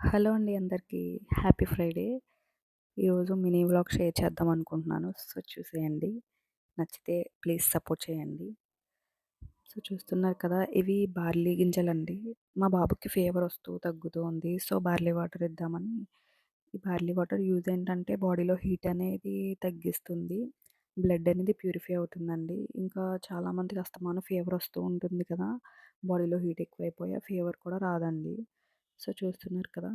Hello అండి అందరికీ. Happy Friday. ఈరోజు మినీ వ్లాగ్ షేర్ చేద్దాం అనుకుంటున్నాను. సో చూసేయండి. నచ్చితే ప్లీజ్ సపోర్ట్ చేయండి. సో చూస్తున్నారు కదా ఇవి బార్లీ గింజలండి. మా బాబుకి ఫీవర్ వస్తూ తగ్గుతూ ఉంది సో బార్లీ వాటర్ ఇద్దామని. ఈ బార్లీ వాటర్ యూజ్ ఏంటంటే బాడీలో హీట్ అనేది తగ్గిస్తుంది. బ్లడ్ అనేది ప్యూరిఫై అవుతుందండి. ఇంకా చాలామందికి అస్తమానం ఫీవర్ వస్తూ ఉంటుంది కదా. బాడీలో హీట్ ఎక్కువైపోయా ఫీవర్ కూడా రాదండి. సో చూస్తున్నారు కదా!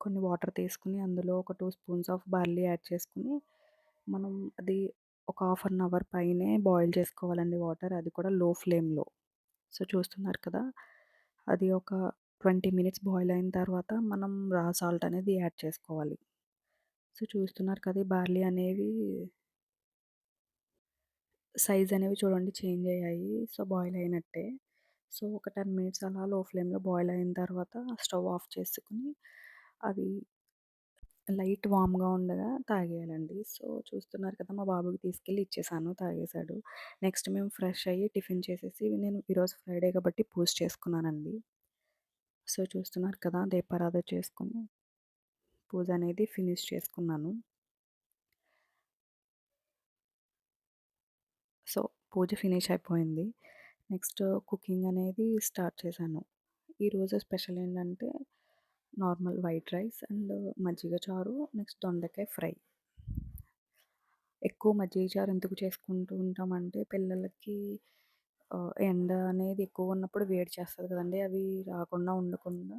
కొన్ని వాటర్ తీసుకుని అందులో ఒక two spoons of barley add చేసుకుని మనం అది ఒక హాఫ్ అన్ అవర్ పైనే బాయిల్ చేసుకోవాలండి వాటర్. అది కూడా లో ఫ్లేమ్లో. సో చూస్తున్నారు కదా! అది ఒక ట్వంటీ మినిట్స్ బాయిల్ అయిన తర్వాత మనం రా సాల్ట్ అనేది యాడ్ చేసుకోవాలి. సో చూస్తున్నారు కదా! బార్లీ అనేవి సైజ్ అనేవి చూడండి చేంజ్ అయ్యాయి. సో బాయిల్ అయినట్టే. సో ఒక టెన్ మినిట్స్ అలా లో ఫ్లేమ్లో బాయిల్ అయిన తర్వాత స్టవ్ ఆఫ్ చేసుకుని అవి లైట్ వామ్గా ఉండగా తాగేయాలండి. సో చూస్తున్నారు కదా మా బాబుకి తీసుకెళ్ళి ఇచ్చేసాను తాగేశాడు నెక్స్ట్ మేము ఫ్రెష్ అయ్యి టిఫిన్ చేసేసి నేను ఈరోజు ఫ్రైడే కాబట్టి పూజ చేసుకున్నానండి. సో చూస్తున్నారు కదా దీపారాధ చేసుకుని పూజ అనేది ఫినిష్ చేసుకున్నాను. సో పూజ ఫినిష్ అయిపోయింది. నెక్స్ట్ కుకింగ్ అనేది స్టార్ట్ చేశాను. ఈరోజు స్పెషల్ ఏంటంటే నార్మల్ వైట్ రైస్ అండ్ మజ్జిగ చారు నెక్స్ట్ దొండకాయ ఫ్రై. ఎక్కువ మజ్జిగ చారు ఎందుకు చేసుకుంటూ ఉంటామంటే పిల్లలకి ఎండ అనేది ఎక్కువ ఉన్నప్పుడు వేడి చేస్తుంది కదండి అవి రాకుండా ఉండకుండా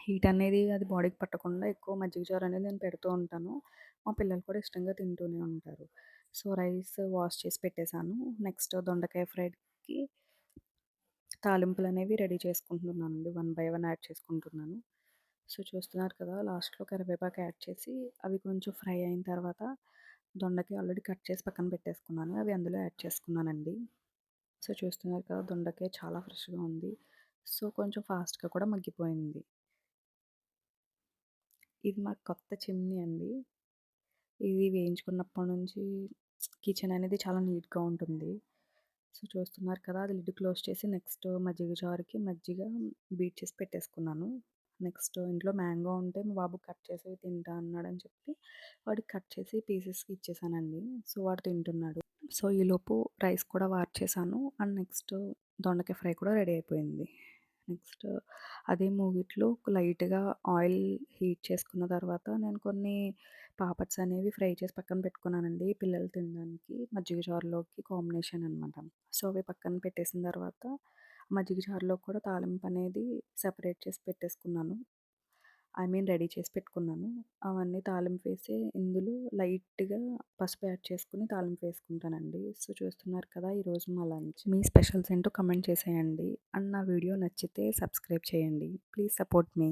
హీట్ అనేది అది బాడీకి పట్టకుండా ఎక్కువ మజ్జిగ చారు అనేది నేను పెడుతూ ఉంటాను. మా పిల్లలు కూడా ఇష్టంగా తింటూనే ఉంటారు. సో రైస్ వాష్ చేసి పెట్టేశాను. నెక్స్ట్ దొండకాయ ఫ్రైకి తాలింపులు అనేవి రెడీ చేసుకుంటున్నాను అండి వన్ బై వన్ యాడ్ చేసుకుంటున్నాను. సో చూస్తున్నారు కదా లాస్ట్లో కరివేపాకు యాడ్ చేసి అవి కొంచెం ఫ్రై అయిన తర్వాత దొండకి ఆల్రెడీ కట్ చేసి పక్కన పెట్టేసుకున్నాను. అవి అందులో యాడ్ చేసుకున్నానండి. సో చూస్తున్నారు కదా దొండకాయ చాలా ఫ్రెష్గా ఉంది. సో కొంచెం ఫాస్ట్గా కూడా మగ్గిపోయింది. ఇది మాకు కొత్త చిమ్నీ అండి. ఇది వేయించుకున్నప్పటి నుంచి కిచెన్ అనేది చాలా నీట్గా ఉంటుంది. సో చూస్తున్నారు కదా! అది లిడ్ క్లోజ్ చేసి నెక్స్ట్ మజ్జిగ జారుకి మజ్జిగ బీట్ చేసి పెట్టేసుకున్నాను. నెక్స్ట్ ఇంట్లో మ్యాంగో ఉంటే మా బాబు కట్ చేసి తింటా అన్నాడని చెప్పి వాడికి కట్ చేసి పీసెస్కి ఇచ్చేసానండి. సో వాడు తింటున్నాడు. సో ఈలోపు రైస్ కూడా వార్చేసాను. అండ్ నెక్స్ట్ దొండకాయ ఫ్రై కూడా రెడీ అయిపోయింది. నెక్స్ట్ అదే మూగిట్లో లైట్గా ఆయిల్ హీట్ చేసుకున్న తర్వాత నేను కొన్ని పాపడ్స్ అనేవి ఫ్రై చేసి పక్కన పెట్టుకున్నానండి పిల్లలు తినడానికి. మజ్జిగ చారులోకి కాంబినేషన్ అనమాట సో అవి పక్కన పెట్టేసిన తర్వాత మజ్జిగ చారులో కూడా తాలింపు అనేది సెపరేట్ చేసి పెట్టేసుకున్నాను. ఐ మీన్ రెడీ చేసి పెట్టుకున్నాను. అవన్నీ తాలింపు వేసి ఇందులో లైట్గా పసుపు యాడ్ చేసుకుని తాలింపు వేసుకుంటానండి. సో చూస్తున్నారు కదా ఈరోజు మా లంచ్. మీ స్పెషల్స్ ఏంటో కమెంట్ చేసేయండి. అండ్ నా వీడియో నచ్చితే సబ్స్క్రైబ్ చేయండి. Please support me.